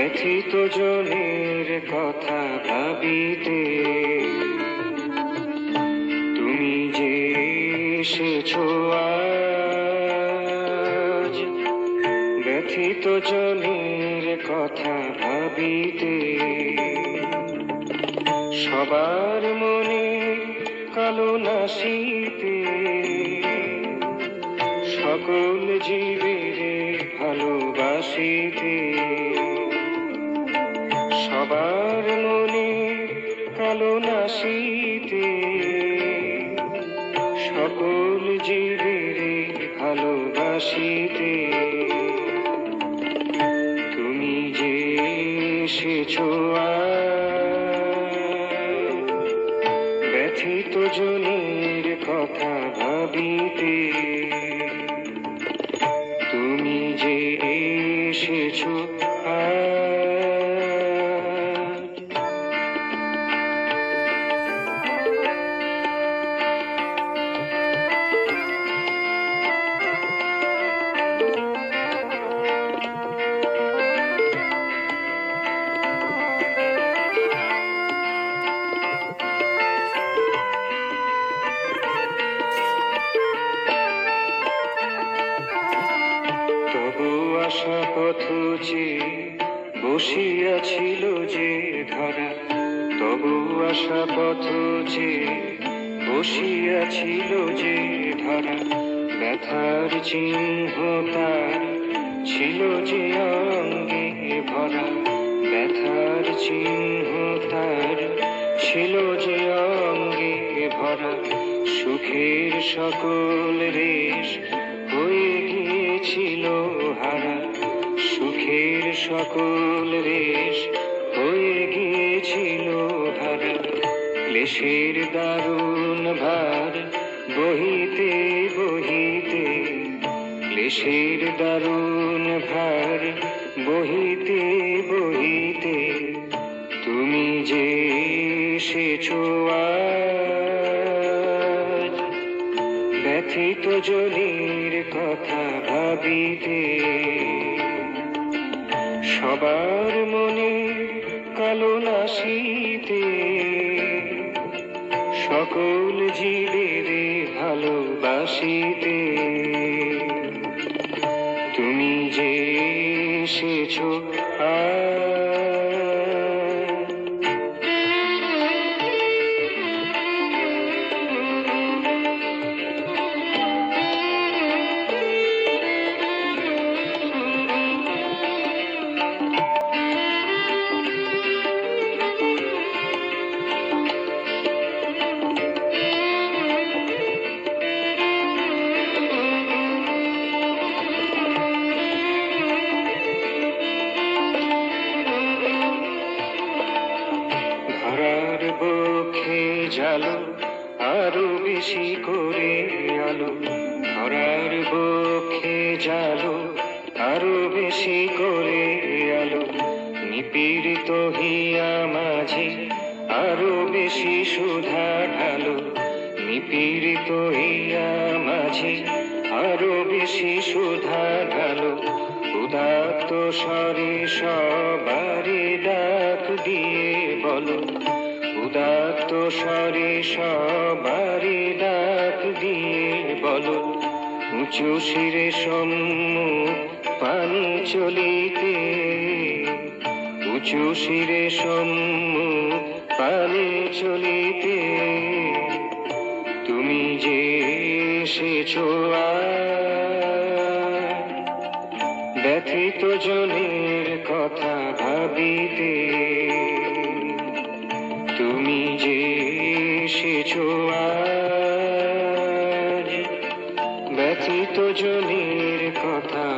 ব্যথিত জনের কথা ভাবিতে। তুমি যে এসেছ আজ, ব্যথিত জনের কথা ভাবিতে। সবার মনে কালো নাসিতে সকল জীবের ভালোবাসিতে। সবার মনে কালো নাসিতে সকল জীবের ভালোবাসিতে। তুমি যে এসেছ ব্যথিত জনের কথা ভাবিতে। যে বসিয়াছিল যে ধরা, তবু আশা পথ যে বসিয়াছিল যে ধরা, ব্যথার চিহ্ন তার ছিল যে অঙ্গে ভরা, ব্যথার চিহ্ন তার ছিল যে অঙ্গে ভরা, সুখের সকল রেশ সকল রেশ হয়ে গিয়েছিল হারা ক্লেশের দারুণ ভার বহিতে বহিতে। ক্লেশের দারুণ ভার বহিতে বহিতে। তুমি যে এসেছ আজ, ব্যথিত জনের কথা ভাবিতে। সবার মনে কালো নাসিতে সকল জীবের ভালোবাসিতে। তুমি যে এসেছ আজ ধরার বক্ষে জালো আরও বেশি করে আলো। ধরার বক্ষে জালো আরও বেশি করে আলো। নিপীড়িত হিয়া মাঝে আরও বেশি সুধা ঢালো। নিপীড়িত হিয়া মাঝে আরও বেশি সুধা ঢালো। উদাত্ত স্বরে সবারে ডাক দিয়ে বলো। তো সরি সবারি ডাক দিয়ে বলো, উঁচু শিরে সম্মুখ পানি চলিতে। উঁচু শিরে সম্মুখ পানি চলিতে। তুমি যে এসেছ ব্যথিত জনের কথা ভাবিতে ছোঁয়ারে ব্যথিত জনির কথা।